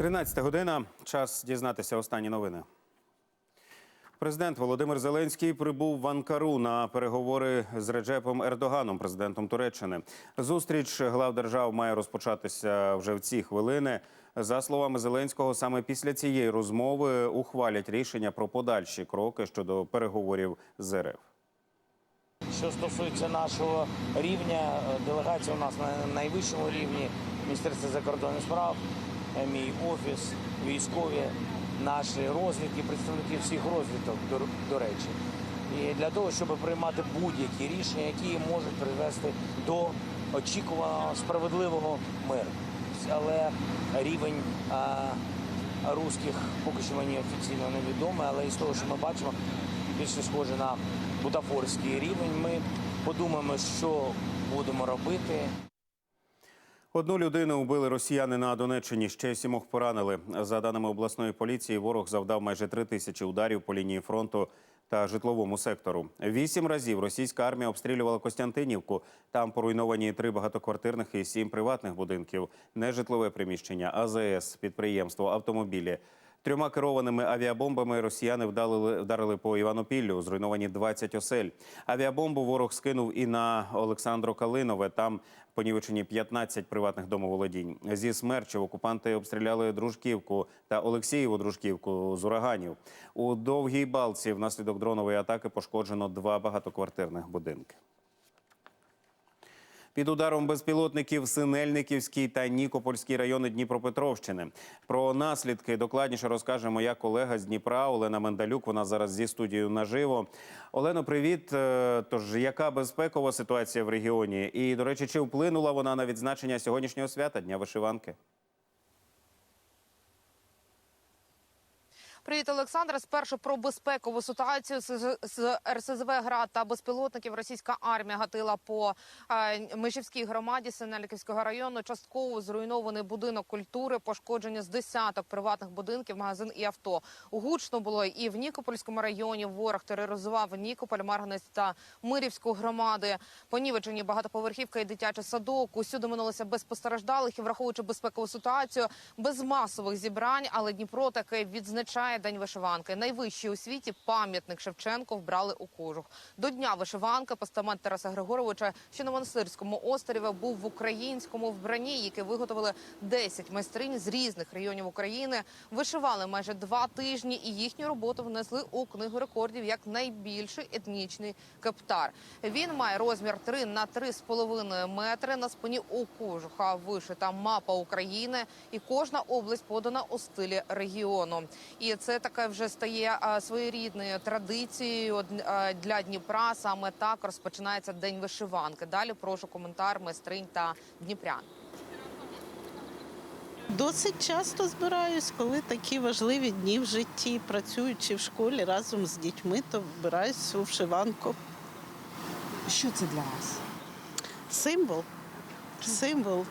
13 година. Час дізнатися останні новини. Президент Володимир Зеленський прибув в Анкару на переговори з Реджепом Ердоганом, президентом Туреччини. Зустріч глав держав має розпочатися вже в ці хвилини. За словами Зеленського, саме після цієї розмови ухвалять рішення про подальші кроки щодо переговорів з РФ. Що стосується нашого рівня, делегація у нас на найвищому рівні Міністерство закордонних справ, мій офіс, військові, наші розвідки, представники всіх розвідок, до, до речі. І для того, щоб приймати будь-які рішення, які можуть привести до очікуваного справедливого миру. Але рівень а, русських поки що мені офіційно невідомий, але із того, що ми бачимо, більше схоже на бутафорський рівень. Ми подумаємо, що будемо робити. Одну людину вбили росіяни на Донеччині. Ще сімох поранили. За даними обласної поліції, ворог завдав майже три тисячі ударів по лінії фронту та житловому сектору. Вісім разів російська армія обстрілювала Костянтинівку. Там поруйновані три багатоквартирних і сім приватних будинків, нежитлове приміщення, АЗС, підприємство, автомобілі. Трьома керованими авіабомбами росіяни вдалили, вдарили по Іванопіллю. Зруйновані 20 осель. Авіабомбу ворог скинув і на Олександро Калинове. Там понівечені 15 приватних домоволодінь. Зі смерчів окупанти обстріляли Дружківку та Олексієву Дружківку з ураганів. У довгій балці внаслідок дронової атаки пошкоджено два багатоквартирних будинки. Під ударом безпілотників Синельниківський та Нікопольський райони Дніпропетровщини. Про наслідки докладніше розкаже моя колега з Дніпра Олена Мендалюк. Вона зараз зі студією наживо. Олено, привіт. Е, Тож яка безпекова ситуація в регіоні? І до речі, чи вплинула вона на відзначення сьогоднішнього свята Дня вишиванки? Привіт, Олександре. Спершу про безпекову ситуацію з, РСЗВ ГРАД та безпілотників. Російська армія гатила по е, Межівській громаді Синеліківського району. Частково зруйнований будинок культури, пошкодження з десяток приватних будинків, магазин і авто. Гучно було і в Нікопольському районі. Ворог тероризував Нікополь, Марганець та Мирівську громади. Понівечені багатоповерхівка і дитячий садок. Усюди минулося без постраждалих і враховуючи безпекову ситуацію, без масових зібрань. Але Дніпро таки відзначає день вишиванки. Найвищий у світі пам'ятник Шевченко вбрали у кожух. До дня вишиванки постамент Тараса Григоровича, що на монастирському острові був в українському вбранні, яке виготовили 10 майстринь з різних районів України. Вишивали майже два тижні, і їхню роботу внесли у книгу рекордів як найбільший етнічний кептар. Він має розмір 3 на 3,5 метри. На спині у кожуха вишита мапа України, і кожна область подана у стилі регіону. І це таке вже стає своєрідною традицією для Дніпра. Саме так розпочинається день вишиванки. Далі прошу коментар майстринь та дніпрян. Досить часто збираюсь, коли такі важливі дні в житті, працюючи в школі разом з дітьми, то вбираюсь у вшиванку. Що це для вас? Символ, символ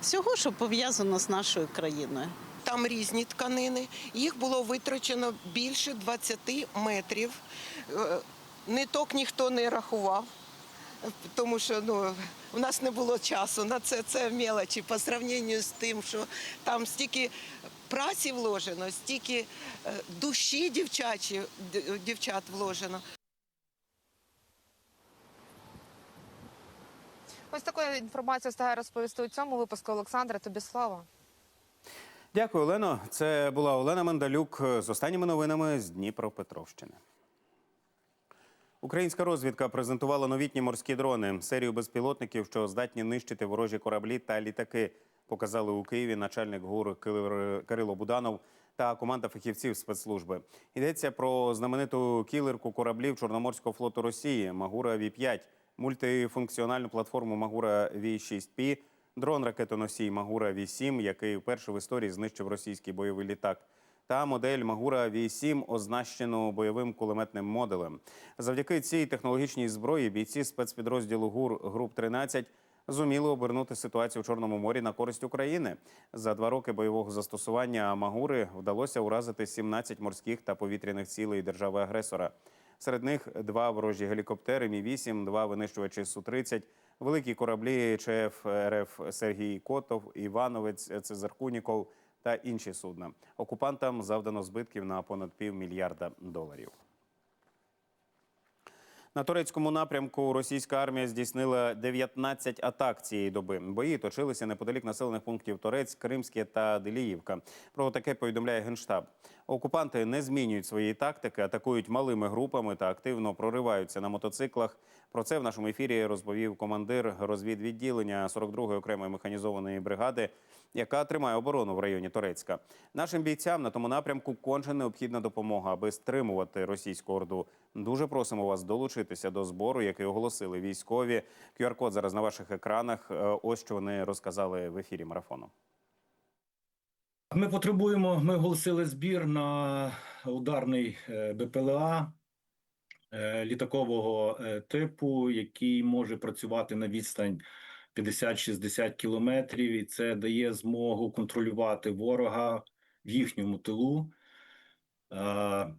всього, що пов'язано з нашою країною. Там різні тканини. Їх було витрачено більше 20 метрів. Е, Ниток ніхто не рахував, тому що ну, у нас не було часу на це. Це мелочі по сравненню з тим, що там стільки праці вложено, стільки е, душі дівчачі, дівчат вложено. Ось таку інформацію встигає розповісти у цьому випуску. Олександре, тобі слава. Дякую, Олено. Це була Олена Мендалюк з останніми новинами з Дніпропетровщини. Українська розвідка презентувала новітні морські дрони, серію безпілотників, що здатні нищити ворожі кораблі та літаки. Показали у Києві начальник ГУР Кирило Буданов та команда фахівців спецслужби. Йдеться про знамениту кілерку кораблів Чорноморського флоту Росії Магура Ві 5 мультифункціональну платформу Магура Ві 6 Пі, дрон ракетоносій Магура Ві 7 який вперше в історії знищив російський бойовий літак та модель Магура V7, оснащену бойовим кулеметним модулем. Завдяки цій технологічній зброї бійці спецпідрозділу ГУР груп 13 зуміли обернути ситуацію в Чорному морі на користь України. За два роки бойового застосування Магури вдалося уразити 17 морських та повітряних цілей держави-агресора. Серед них два ворожі гелікоптери Мі-8, два винищувачі Су-30, великі кораблі ЧФ РФ Сергій Котов, Івановець, Цезаркуніков та інші судна. Окупантам завдано збитків на понад півмільярда доларів. На турецькому напрямку російська армія здійснила 19 атак цієї доби. Бої точилися неподалік населених пунктів Торець, Кримське та Деліївка. Про таке повідомляє генштаб. Окупанти не змінюють своєї тактики, атакують малими групами та активно прориваються на мотоциклах. Про це в нашому ефірі розповів командир розвідвідділення 42-ї окремої механізованої бригади, яка тримає оборону в районі Торецька. Нашим бійцям на тому напрямку конче необхідна допомога, аби стримувати російську орду. Дуже просимо вас долучитися до збору, який оголосили військові. QR-код зараз на ваших екранах. Е, Ось що вони розказали в ефірі марафону. Ми потребуємо. Ми оголосили збір на ударний е, БПЛА е, літакового типу, який може працювати на відстань 50-60 кілометрів, і це дає змогу контролювати ворога в їхньому тилу, е,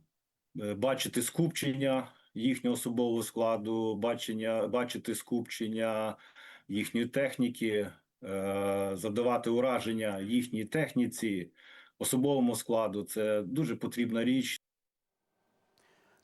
бачити скупчення їхнього особового складу, бачення, бачити скупчення їхньої техніки, е, завдавати ураження їхній техніці, особовому складу. Це дуже потрібна річ.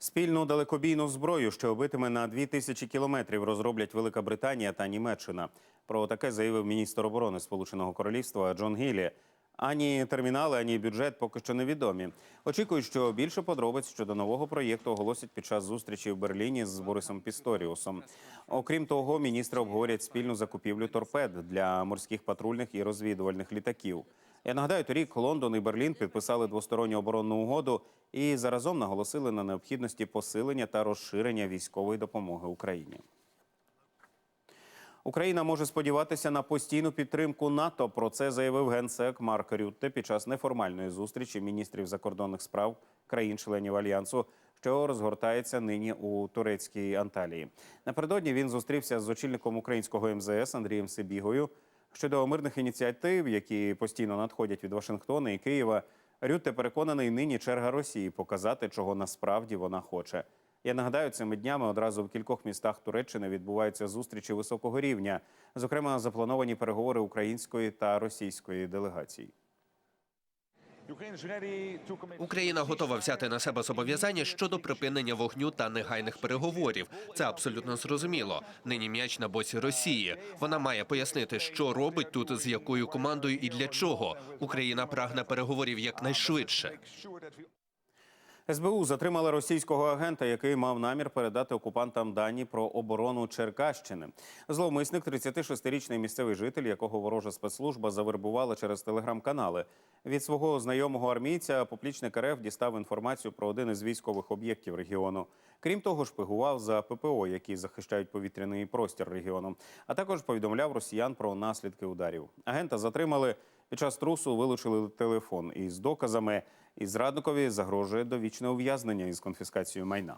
Спільну далекобійну зброю, що битиме на 2000 кілометрів, розроблять Велика Британія та Німеччина. Про таке заявив міністр оборони Сполученого Королівства Джон Гіллі. Ані термінали, ані бюджет поки що невідомі. Очікують, що більше подробиць щодо нового проєкту оголосять під час зустрічі в Берліні з Борисом Пісторіусом. Окрім того, міністри обговорять спільну закупівлю торпед для морських патрульних і розвідувальних літаків. Я нагадаю, торік Лондон і Берлін підписали двосторонню оборонну угоду і заразом наголосили на необхідності посилення та розширення військової допомоги Україні. Україна може сподіватися на постійну підтримку НАТО. Про це заявив генсек Марк Рютте під час неформальної зустрічі міністрів закордонних справ країн-членів альянсу, що розгортається нині у турецькій Анталії. Напередодні він зустрівся з очільником українського МЗС Андрієм Сибігою щодо мирних ініціатив, які постійно надходять від Вашингтона і Києва. Рютте переконаний, нині черга Росії показати, чого насправді вона хоче. Я нагадаю, цими днями одразу в кількох містах Туреччини відбуваються зустрічі високого рівня. Зокрема, заплановані переговори української та російської делегацій. Україна готова взяти на себе зобов'язання щодо припинення вогню та негайних переговорів. Це абсолютно зрозуміло. Нині м'яч на боці Росії. Вона має пояснити, що робить тут, з якою командою і для чого. Україна прагне переговорів якнайшвидше. СБУ затримала російського агента, який мав намір передати окупантам дані про оборону Черкащини. Зловмисник, 36-річний місцевий житель, якого ворожа спецслужба завербувала через телеграм-канали. Від свого знайомого армійця поплічник РФ дістав інформацію про один із військових об'єктів регіону. Крім того, шпигував за ППО, які захищають повітряний простір регіону. А також повідомляв росіян про наслідки ударів. Агента затримали під час трусу, вилучили телефон із доказами. І зрадникові загрожує довічне ув'язнення із конфіскацією майна.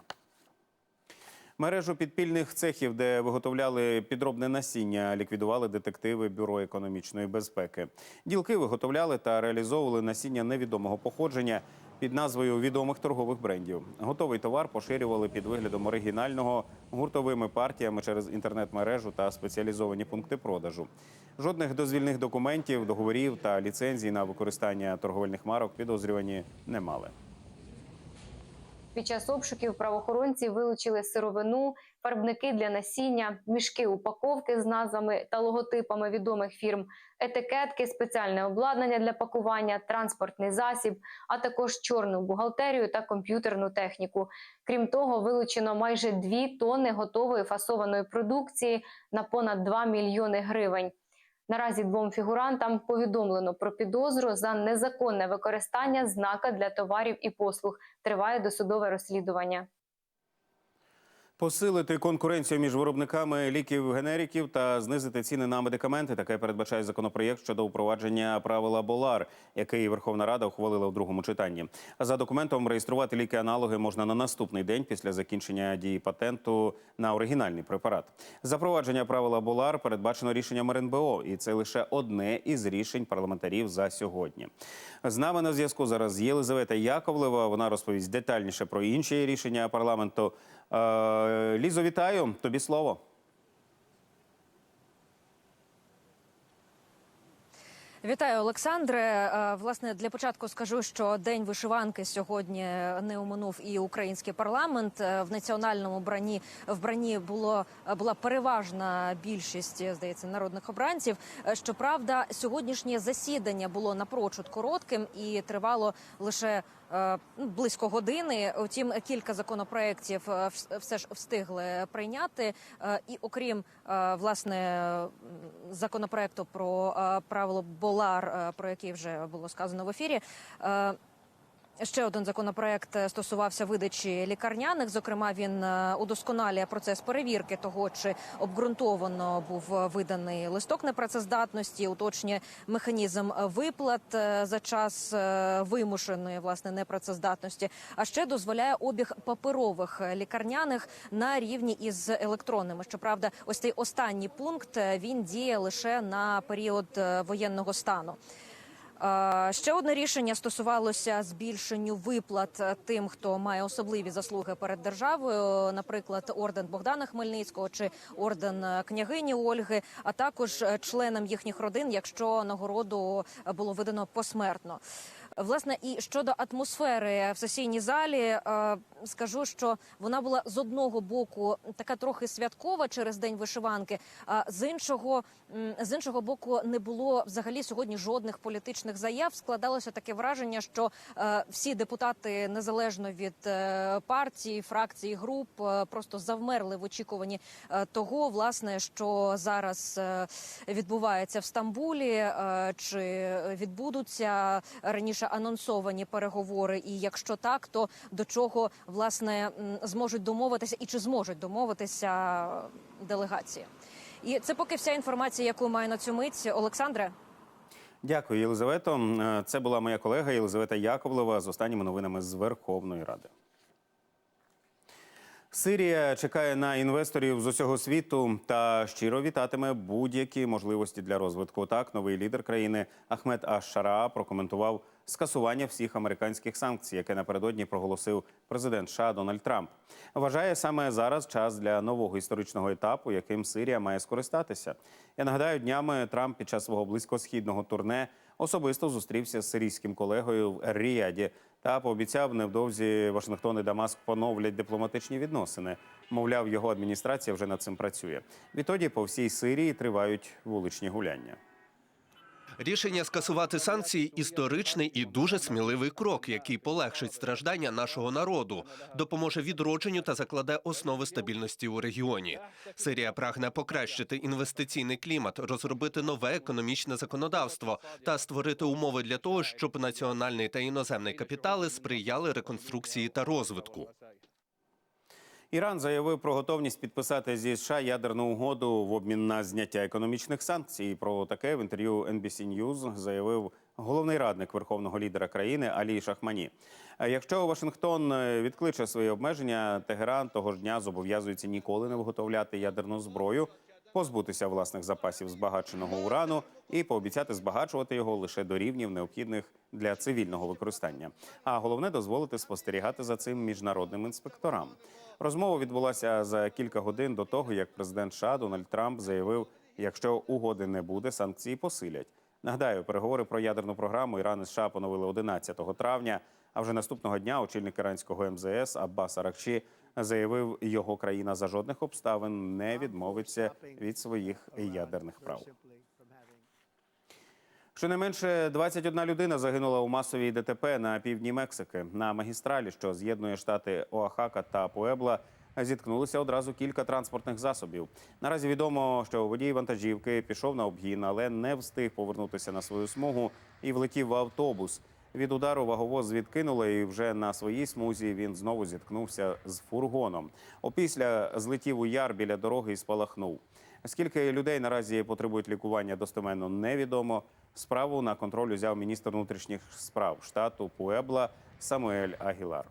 Мережу підпільних цехів, де виготовляли підробне насіння, ліквідували детективи Бюро економічної безпеки. Ділки виготовляли та реалізовували насіння невідомого походження під назвою відомих торгових брендів. Готовий товар поширювали під виглядом оригінального гуртовими партіями через інтернет-мережу та спеціалізовані пункти продажу. Жодних дозвільних документів, договорів та ліцензій на використання торговельних марок підозрювані не мали. Під час обшуків правоохоронці вилучили сировину, фарбники для насіння, мішки упаковки з назвами та логотипами відомих фірм, етикетки, спеціальне обладнання для пакування, транспортний засіб, а також чорну бухгалтерію та комп'ютерну техніку. Крім того, вилучено майже 2 тонни готової фасованої продукції на понад 2 мільйони гривень. Наразі двом фігурантам повідомлено про підозру за незаконне використання знака для товарів і послуг. Триває досудове розслідування. Посилити конкуренцію між виробниками ліків генериків та знизити ціни на медикаменти. Таке передбачає законопроєкт щодо впровадження правила Болар, який Верховна Рада ухвалила у другому читанні. За документом реєструвати ліки-аналоги можна на наступний день після закінчення дії патенту на оригінальний препарат. Запровадження правила Болар передбачено рішенням РНБО, і це лише одне із рішень парламентарів за сьогодні. З нами на зв'язку зараз Єлизавета Яковлева. Вона розповість детальніше про інші рішення парламенту. Е, Лізо, вітаю. Тобі слово. Вітаю, Олександре. Е, Власне, для початку скажу, що день вишиванки сьогодні не оминув і український парламент. Е, В національному бранні вбранні було була переважна більшість, здається, народних обранців. Е, Щоправда, сьогоднішнє засідання було напрочуд коротким і тривало лише ну, близько години. Утім, кілька законопроєктів все ж встигли прийняти. І окрім власне законопроекту про правило Болар, е, про який вже було сказано в ефірі. Ще один законопроект е, стосувався видачі лікарняних. Зокрема, він е, удосконалює процес перевірки того, чи обґрунтовано був е, виданий листок непрацездатності, уточнює механізм виплат за час вимушеної власне непрацездатності. А ще дозволяє обіг паперових лікарняних на рівні із електронними. Щоправда, ось цей останній пункт він діє лише на період воєнного стану. Ще одне рішення стосувалося збільшенню виплат е, тим, хто має особливі заслуги перед державою, наприклад, орден Богдана Хмельницького чи орден е, княгині Ольги, а також е, членам їхніх родин, якщо нагороду було видано посмертно. Власне, і щодо атмосфери в сесійній залі, е, скажу, що вона була з одного боку така трохи святкова через день вишиванки, а з іншого з іншого боку не було взагалі сьогодні жодних політичних заяв. Складалося таке враження, що е, всі депутати, незалежно від е, партії, фракцій, груп, просто завмерли в очікуванні того, власне, що зараз відбувається в Стамбулі, чи відбудуться раніше анонсовані переговори. І якщо так, то до чого власне зможуть домовитися, і чи зможуть домовитися делегації? І це поки вся інформація, яку маю на цю мить. Олександре. Дякую, Єлизавето. Е, Це була моя колега Єлизавета Яковлева з останніми новинами з Верховної Ради. Сирія чекає на інвесторів з усього світу та щиро вітатиме будь-які можливості для розвитку. Так, новий лідер країни Ахмед Аш-Шара прокоментував скасування всіх американських санкцій, яке напередодні проголосив президент США Дональд Трамп. Вважає саме зараз час для нового історичного етапу, яким Сирія має скористатися. Я нагадаю, днями Трамп під час свого близькосхідного турне особисто зустрівся з сирійським колегою в Ріаді та пообіцяв невдовзі Вашингтон і Дамаск поновлять дипломатичні відносини. Мовляв, його адміністрація вже над цим працює. Відтоді по всій Сирії тривають вуличні гуляння. Рішення скасувати санкції історичний і дуже сміливий крок, який полегшить страждання нашого народу, допоможе відродженню та закладе основи стабільності у регіоні. Сирія прагне покращити інвестиційний клімат, розробити нове економічне законодавство та створити умови для того, щоб національний та іноземний капітали сприяли реконструкції та розвитку. Іран заявив про готовність підписати зі США ядерну угоду в обмін на зняття економічних санкцій. Про таке в інтерв'ю NBC News заявив головний радник верховного лідера країни Алі Шахмані. Якщо Вашингтон е, відкличе свої обмеження, Тегеран того ж дня зобов'язується ніколи не виготовляти ядерну зброю, позбутися власних запасів збагаченого урану і пообіцяти збагачувати його лише до рівнів необхідних для цивільного використання. А головне дозволити спостерігати за цим міжнародним інспекторам. Розмова відбулася за кілька годин до того, як президент США Дональд Трамп заявив, якщо угоди не буде, санкції посилять. Нагадаю, переговори про ядерну програму Іран і США поновили 11 травня. А вже наступного дня очільник іранського МЗС Аббас Аракчі заявив, його країна за жодних обставин не відмовиться від своїх ядерних прав. Щонайменше 21 людина загинула у масовій ДТП на півдні Мексики. На магістралі, що з'єднує штати Оахака та Пуебла, зіткнулися одразу кілька транспортних засобів. Наразі відомо, що водій вантажівки пішов на обгін, але не встиг повернутися на свою смугу і влетів в автобус. Від удару ваговоз відкинули, і вже на своїй смузі він знову зіткнувся з фургоном. Опісля злетів у яр біля дороги і спалахнув. Скільки людей наразі потребують лікування, достеменно невідомо. Справу на контроль узяв міністр внутрішніх справ штату Пуебла Самуель Агілар.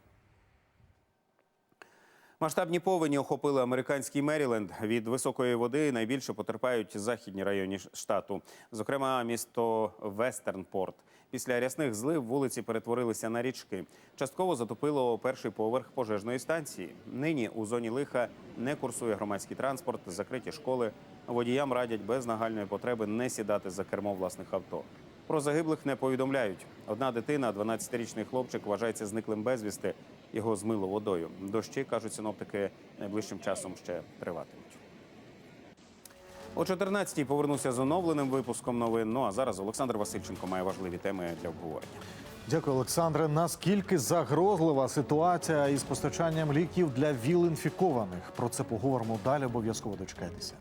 Масштабні повені охопили американський Меріленд. Від високої води найбільше потерпають західні райони штату, зокрема місто Вестернпорт. Після рясних злив вулиці перетворилися на річки. Частково затопило перший поверх пожежної станції. Нині у зоні лиха не курсує громадський транспорт, закриті школи. Водіям радять без нагальної потреби не сідати за кермо власних авто. Про загиблих не повідомляють. Одна дитина, 12-річний хлопчик, вважається зниклим безвісти. Його змило водою. Дощі, кажуть синоптики, найближчим часом ще триватимуть. О 14-й повернуся з оновленим випуском новин. Ну а зараз Олександр Васильченко має важливі теми для обговорення. Дякую, Олександре. Наскільки загрозлива ситуація із постачанням ліків для віл-інфікованих? Про це поговоримо далі. Обов'язково дочекайтеся.